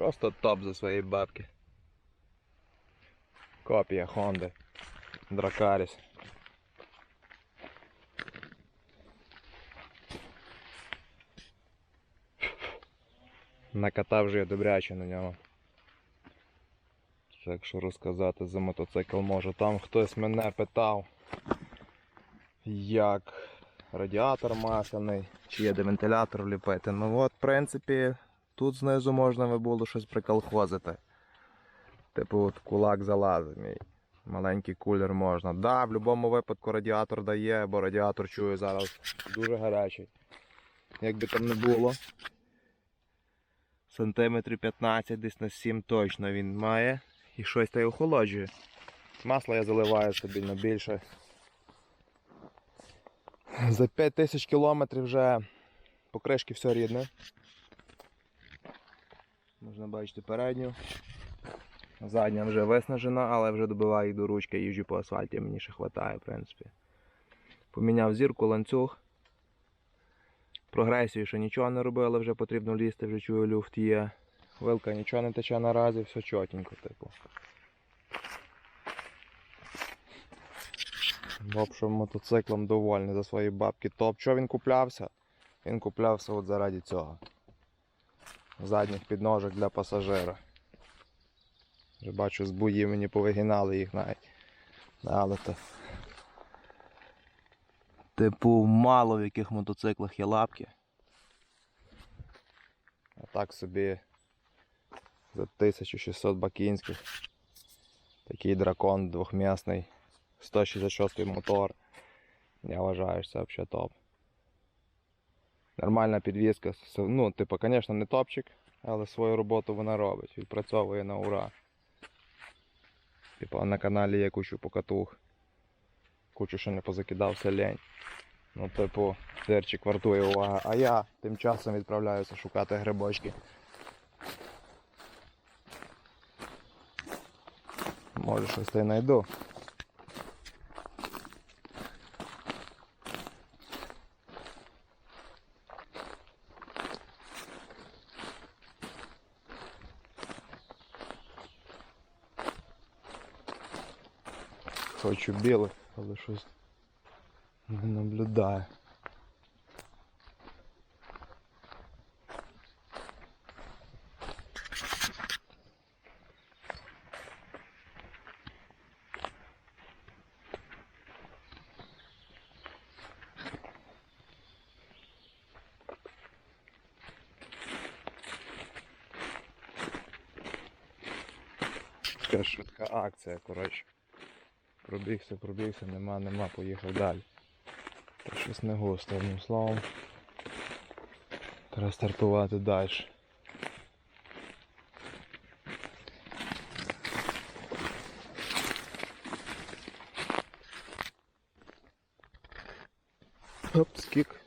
Просто топ за свої бабки. Копія Honda. Дракаріс. Накатав вже я добряче на ньому. Так що розказати за мотоцикл можу. Там хтось мене питав, як радіатор масляний, чи є де вентилятор вліпити. Ну от, в принципі, тут знизу можна би було щось приколхозити. Типу от кулак залазить мій. Маленький кулер можна. Да, в будь-якому випадку радіатор дає, бо радіатор чую зараз дуже гарячий. Як би там не було. Сантиметрів 15 десь на 7 точно він має. І щось та й охолоджує. Масло я заливаю стабільно більше. За 5000 кілометрів вже покришки все рідне. Можна бачити передню. Задня вже виснажена, але вже добиваю до ручки, їжджу по асфальті, мені ще вистачає, в принципі. Поміняв зірку, ланцюг. Прогресію ще нічого не робили, вже потрібно лізти, вже чую люфт є. Вилка нічого не тече наразі, все чотенько, типу. Общем, мотоциклом довольний за свої бабки. Топ, що він куплявся? Він куплявся от заради цього. Задніх підножок для пасажира. Вже бачу, з буї мені повигинали їх навіть. Але то. Типу, мало в яких мотоциклах є лапки. А так собі за 1600 бакінських. Такий дракон двохмісний. 166 мотор. Я вважаю, що це взагалі топ. Нормальна підвізка. Ну, типу, звісно, не топчик, але свою роботу вона робить. Відпрацьовує на ура. Типу, на каналі є кучу покатух. Кучу ще не позакидався лень. Ну, типу, сирчик вартує увага. А я тим часом відправляюся шукати грибочки. Може щось й знайду. Хочу білих, але щось не наблюдаю. Така швидка акція, коротше. Пробігся, пробігся, нема, нема, поїхав далі. Та щось не густо, одним словом. Треба стартувати далі. Оп, скік.